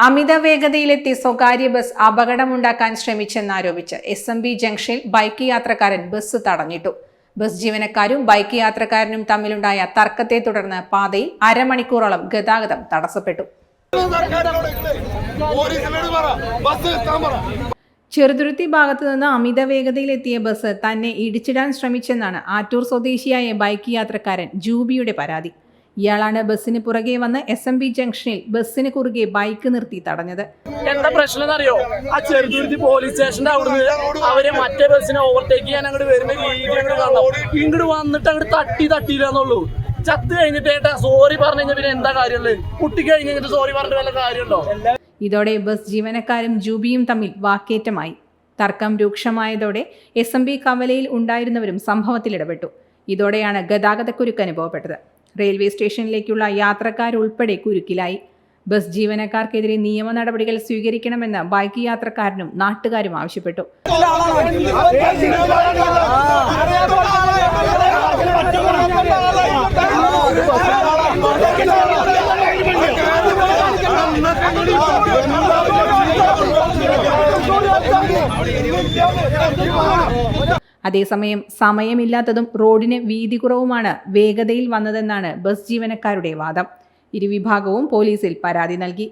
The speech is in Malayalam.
അമിത വേഗതയിലെത്തി സ്വകാര്യ ബസ് അപകടമുണ്ടാക്കാൻ ശ്രമിച്ചെന്നാരോപിച്ച് എസ് എം ബി ജംഗ്ഷനിൽ ബൈക്ക് യാത്രക്കാരൻ ബസ് തടഞ്ഞിട്ടു. ബസ് ജീവനക്കാരും ബൈക്ക് യാത്രക്കാരനും തമ്മിലുണ്ടായ തർക്കത്തെ തുടർന്ന് പാതയിൽ അരമണിക്കൂറോളം ഗതാഗതം തടസ്സപ്പെട്ടു. ചെറുതുരുത്തി ഭാഗത്തു നിന്ന് അമിത വേഗതയിലെത്തിയ ബസ് തന്നെ ഇടിച്ചിടാൻ ശ്രമിച്ചെന്നാണ് ആറ്റൂർ സ്വദേശിയായ ബൈക്ക് യാത്രക്കാരൻ ജൂബിയുടെ പരാതി. ഇയാളാണ് ബസ്സിന് പുറകെ വന്ന് എസ് എം ബി ജംഗ്ഷനിൽ ബസ്സിന് കുറുകെ ബൈക്ക് നിർത്തി തടഞ്ഞത്. എന്താ പ്രശ്നം അറിയോ ആ ചെറുതുരുത്തി പോലീസ് സ്റ്റേഷന്റെ അവിടുന്ന് അവർ മറ്റേ ബസ്സിനെ ഓവർടേക്ക് ചെയ്യാൻ അങ്ങോട്ട് വരുന്ന രീതി അങ്ങോട്ട് കാണണം ഇങ്ങോട്ട് വന്നിട്ട് അങ്ങോട്ട് തട്ടി തട്ടിയില്ലാന്നുള്ളൂ. ചത്ത് കഴിഞ്ഞിട്ട് ഏട്ടാ സോറി പറഞ്ഞു കഴിഞ്ഞാൽ പിന്നെ എന്താ കാര്യമുള്ളത് കുട്ടി കഴിഞ്ഞ് കഴിഞ്ഞിട്ട് സോറി പറഞ്ഞിട്ട് വല്ല കാര്യമുണ്ടോ? ഇതോടെ ബസ് ജീവനക്കാരും ജൂബിയും തമ്മിൽ വാക്കേറ്റമായി. തർക്കം രൂക്ഷമായതോടെ എസ് എം ബി കവലയിൽ ഉണ്ടായിരുന്നവരും സംഭവത്തിൽ ഇടപെട്ടു. ഇതോടെയാണ് ഗതാഗതക്കുരുക്ക് അനുഭവപ്പെട്ടത്. റെയിൽവേ സ്റ്റേഷനിലേക്കുള്ള യാത്രക്കാരുൾപ്പെടെ കുരുക്കിലായി. ബസ് ജീവനക്കാർക്കെതിരെ നിയമ നടപടികൾ സ്വീകരിക്കണമെന്ന് ബൈക്ക് യാത്രക്കാരനും നാട്ടുകാരും ആവശ്യപ്പെട്ടു. അതേസമയം സമയമില്ലാത്തതും റോഡിന് വീതി കുറവുമാണ് വേഗതയിൽ വന്നതെന്നാണ് ബസ് ജീവനക്കാരുടെ വാദം. ഇരുവിഭാഗവും പോലീസിൽ പരാതി നൽകി.